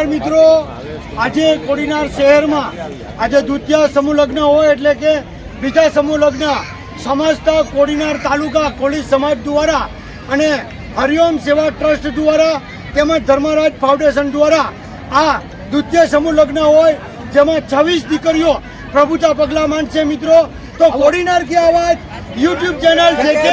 નમસ્કાર મિત્રો. આજે કોડીનાર શહેરમાં, આજે દ્વિતીય સમૂહ લગ્ન હોય એટલે કે બીજા સમૂહ લગ્ન, સમસ્ત કોડીનાર તાલુકા કોળી સમાજ દ્વારા અને હરિઓમ સેવા ટ્રસ્ટ દ્વારા તેમજ ધર્મરાજ ફાઉન્ડેશન દ્વારા આ દ્વિતીય સમૂહ લગ્ન હોય, જેમાં છવ્વીસ દીકરીઓ પ્રભુતા પગલા માંડશે મિત્રો. તો કોડીનાર કે આવાજ યુટ્યુબ ચેનલ છે કે?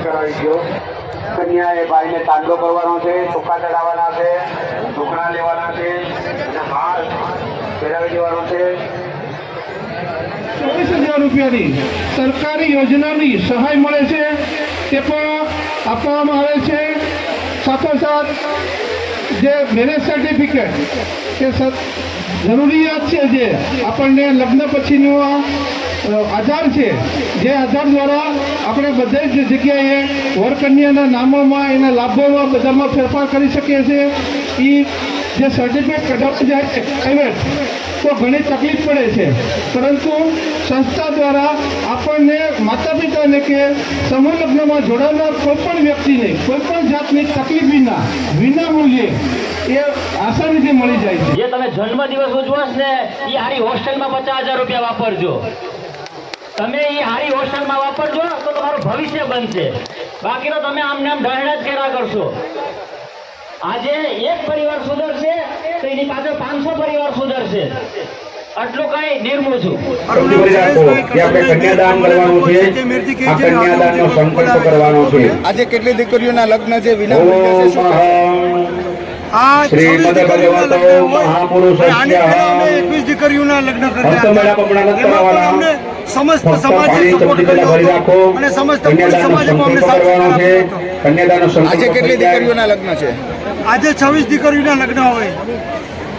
અંતર્પણ કરાવજો કન્યાએ ભાઈને તાંડો કરવાનો છે, ચોખા ચડાવવાના છે, ઢોકળા લેવાના છે, અને હાર પહેરાવી દેવાનો છે. ચોવીસ હજાર રૂપિયાની સરકારી યોજનાની સહાય મળે છે. તે પણ આપવામાં આવે છે. સાથોસાથ જે મેરેજ સર્ટિફિકેટ કે જરૂરિયાત છે જે આપણને લગ્ન પછીનું આધાર છે. જે આધાર દ્વારા આપણે બધે જ જગ્યાએ વરકન્યાના નામોમાં એના લાભોમાં બધામાં ફેરફાર કરી શકીએ છીએ. એ જે સર્ટિફિકેટ કઢાવવા જાય પ્રાઇવેટ તો ઘણી તકલીફ પડે છે. પરંતુ સંસ્થા દ્વારા આપણને માતા પિતાને કે સમૂહ લગ્નમાં જોડાનાર કોઈ પણ વ્યક્તિને કોઈ પણ જાતની તકલીફ વિના વિના મૂલ્યે એ આસાનીથી મળી જાય છે. જે તમે જન્મદિવસ ઉજવશ ને એ હારી હોસ્ટેલમાં પચાસ હજાર રૂપિયા વાપરજો. તમે એ હારી હોસ્ટેલમાં વાપરજો તો તમારું ભવિષ્ય બનશે. બાકી તો તમે આમને આમ ઢહેડા જ કર્યા કરશો. આજે એક પરિવાર સુધરશે તો એની પાછળ પાંચસો પરિવાર સુધરશે. આટલું કઈ નિર્મું છું. આપણે કન્યાદાન કરવાનું છે આ કન્યાદાનનો સંકલ્પ કરવાનો છે. આજે કેટલી દીકરીઓના લગ્ન છે વિના અમે એકવીસ દીકરીઓના લગ્ન કર્યા. સમસ્ત સમાજ સપોર્ટ કર્યો હતો અને સમસ્ત સમાજે અમને સાથ સહકાર છે આપ્યો હતો. કન્યાદાનનો સંકલ્પ આજે કેટલી દીકરીઓના લગ્ન છે? આજે છવ્વીસ દીકરીઓના લગ્ન હોય.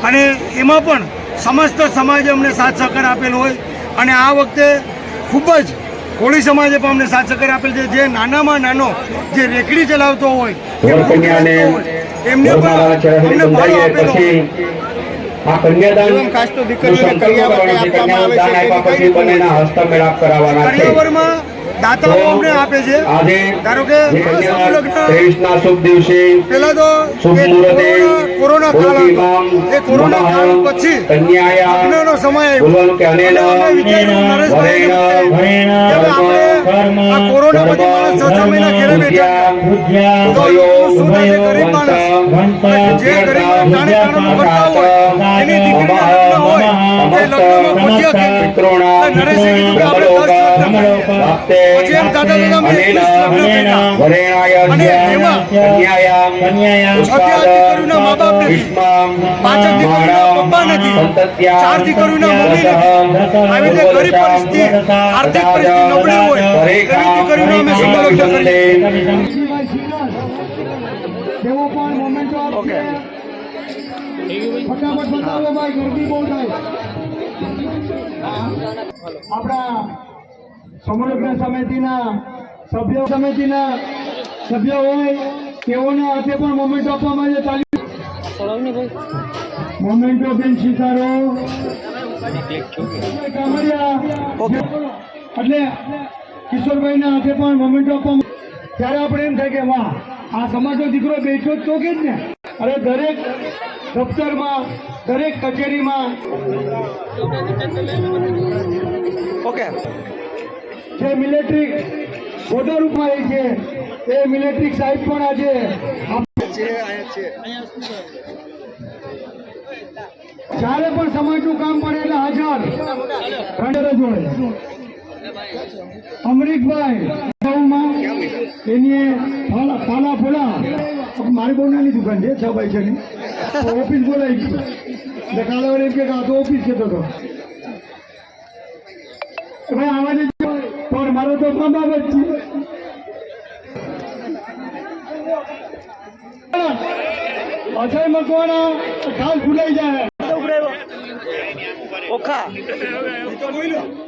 અને એમાં પણ સમસ્ત સમાજે અમને સાથ સહકાર આપેલો હોય. અને આ વખતે ખૂબ જ કોળી સમાજે પણ અમને સાથ સહકાર આપેલ છે. જે નાનામાં નાનો જે રેકડી ચલાવતો હોય એમને પણ અમને ફાળો આપેલો આ કન્યાદાન ખાસ તો દીકરીઓને કરિયાવર સંકલ્પ કરવાનો છે. આપવામાં આવે છે આપ્યા તેની પછી કઈ બંનેના હસ્તમેળાપ કરાવવાના છે. કરિયાવરમાં દાતાઓ અમને આપે છે. આજે ધારો કે જે કન્યા સમૂહ શુભ દિવસે પેલા તો શુભ મુહૂર્તે કોરોના કોરોના કાળ એ કોરોના કાળ પછી કન્યાયા સમય આવ્યો. કે અનેન આપણે આ કોરોના પછી માણસ છ છ મહિના ઘેરે બેઠા. તો શું થશે ગરીબ માણસ? જે ગરીબ માણસ ટાણે ટાણાનું કરતા હોય એની દીકરીના હોય એ લગ્નમાં પહોંચ્યા કે નરેશે કીધું કે આપણે દસ ચાર દીકરીઓના મમ્મી નથી. આવી રીતે ગરીબ પરિસ્થિતિ, આર્થિક પરિસ્થિતિ નબળી હોય, દીકરીઓને અમે સમૂહ કરીએ. તેવો પણ મોમેન્ટો આપશે. ફટાફટ બતાવો ભાઈ ગરમી બહુ થાય આપણા સમગ્ર સમિતિના સભ્યો સમિતિના સભ્યો હોય તેઓના હાથે પણ મોમેન્ટ આપવામાં આવે ચાલી મોમેન્ટો બેન સ્વીકારો. એટલે કિશોરભાઈના હાથે પણ મોમેન્ટો આપવામાં ત્યારે આપણે એમ થાય કે વાહ આ સમાજનો દીકરો બેઠો જ તો કે જ ને? અરે દરેક દફતરમાં દરેક કચેરીમાં ઓકે જે મિલિટરી રૂપમાં રહી છે. એ મિલિટરી સાહેબ પણ આજે જ્યારે પણ સમાજનું કામ પડે એટલે હાજર. જોડે અમરીકભાઈ એની ફાલા ફાલા મારી બહુ નાની દુકાન છે છ છે ઓફિસ બોલાવી ગયું. એટલે કાલે ઓફિસ કે આ તો ભાઈ, આવા મારો તો મા જ છે. અજય મકવાણા કાલ ભૂલાઈ જાય. ઓખા.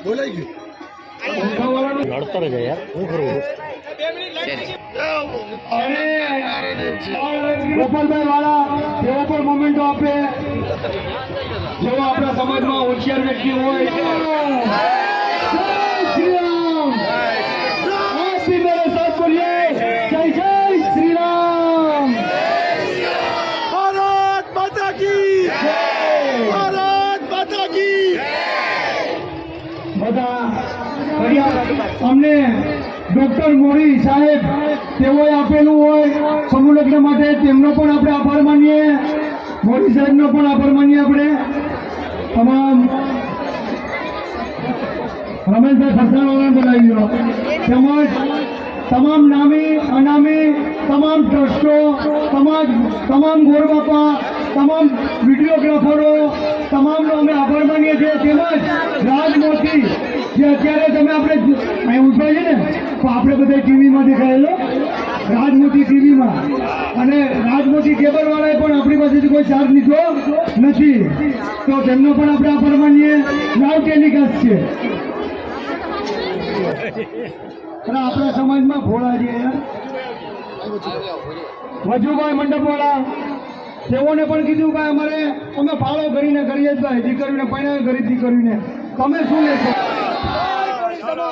બોલાઈ ગયું નડતર છે યાર. શું કરવું ગોપાલભાઈ વાળા જેવા પણ મોમેન્ટો આપે જેવા આપણા સમાજમાં હોશિયાર વ્યક્તિ હોય. ડોક્ટર મોરી સાહેબ, તેઓએ આપેલું હોય, સમૂહ લગ્ન માટે તેમનો પણ આપણે આભાર માનીએ. મોરી સાહેબનો પણ આભાર માનીએ આપણે. તમામ રમેશભાઈ સરસાણવાળાને બોલાવી દો તેમજ તમામ નામી, અનામી, તમામ ટ્રસ્ટો, તમામ તમામ ગોરબાપા, તમામ વિડીયોગ્રાફરો, તમામનો અમે આભાર માનીએ છીએ. તેમજ રાજમોતી અત્યારે તમે આપણે અહીં ઊભા છે ને, તો આપણે બધા ટીવીમાં દેખાયેલો, રાજમોટી ટીવીમાં. અને રાજમોટી કેબલ વાળાએ પણ આપણી પાસેથી કોઈ ચાર્જ લીધો નથી. તો તેમનો પણ આપણે આભાર માનીએ. લાવ ટેલિકાસ્ટ છે. અને આપણા સમાજમાં ભોળા છે, વજુભાઈ મંડપવાળા, તેઓને પણ કીધું કે અમારે અમે ફાળો કરીને કરીએ જ ભાઈ દીકરીને પૈણા કરી દીકરીને તમે શું લેશો?